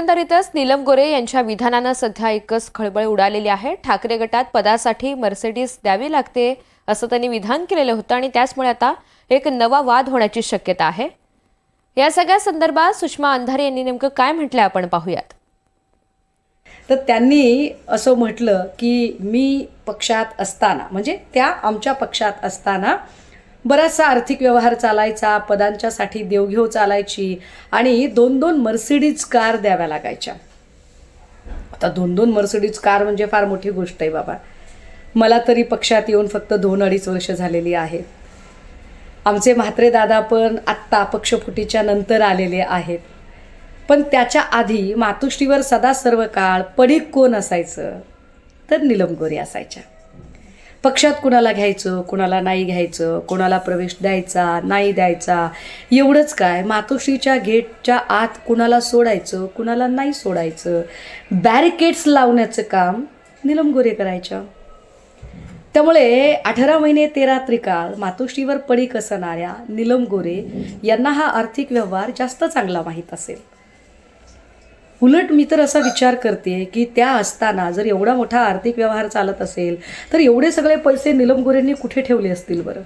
एकंदरीतच नीलम गोरे यांच्या विधानानं सध्या एकच खळबळ उडालेली आहे. ठाकरे गटात पदासाठी मर्सिडीज द्यावी लागते असं त्यांनी विधान केलेलं होतं आणि त्याचमुळे आता एक नवा वाद होण्याची शक्यता आहे. या सगळ्या संदर्भात सुषमा अंधारे यांनी नेमकं काय म्हटलं आपण पाहूयात. तर त्यांनी असं म्हटलं की मी पक्षात असताना म्हणजे त्या आमच्या पक्षात असताना बराचसा आर्थिक व्यवहार चालायचा पदांच्यासाठी देवघेव चालायची आणि दोन दोन मर्सिडीज कार द्याव्या लागायच्या. आता दोन दोन मर्सिडीज कार म्हणजे फार मोठी गोष्ट आहे बाबा. मला तरी पक्षात येऊन फक्त दोन अडीच वर्ष झालेली आहेत. आमचे म्हात्रे दादा पण आत्ता पक्षफुटीच्या नंतर आलेले आहेत. पण त्याच्या आधी मातुश्रीवर सदा सर्व काळ पडीक कोण असायचं? तर निलम गोरे असायच्या. पक्षात कुणाला घ्यायचं कुणाला नाही घ्यायचं कोणाला प्रवेश द्यायचा नाही द्यायचा एवढंच काय. मातोश्रीच्या गेटच्या आत कुणाला सोडायचं कुणाला नाही सोडायचं. बॅरिकेड्स लावण्याचं काम निलम गोरे करायच्या. त्यामुळे अठरा महिने तेरा त्रिकाळ मातोश्रीवर पडीक असणाऱ्या नीलम गोरे यांना हा आर्थिक व्यवहार जास्त चांगला माहीत असेल. उलट मी तर असा विचार करते की त्या असताना जर एवढा मोठा आर्थिक व्यवहार चालत असेल तर एवढे सगळे पैसे नीलम गोरेंनी कुठे ठेवले असतील बरं?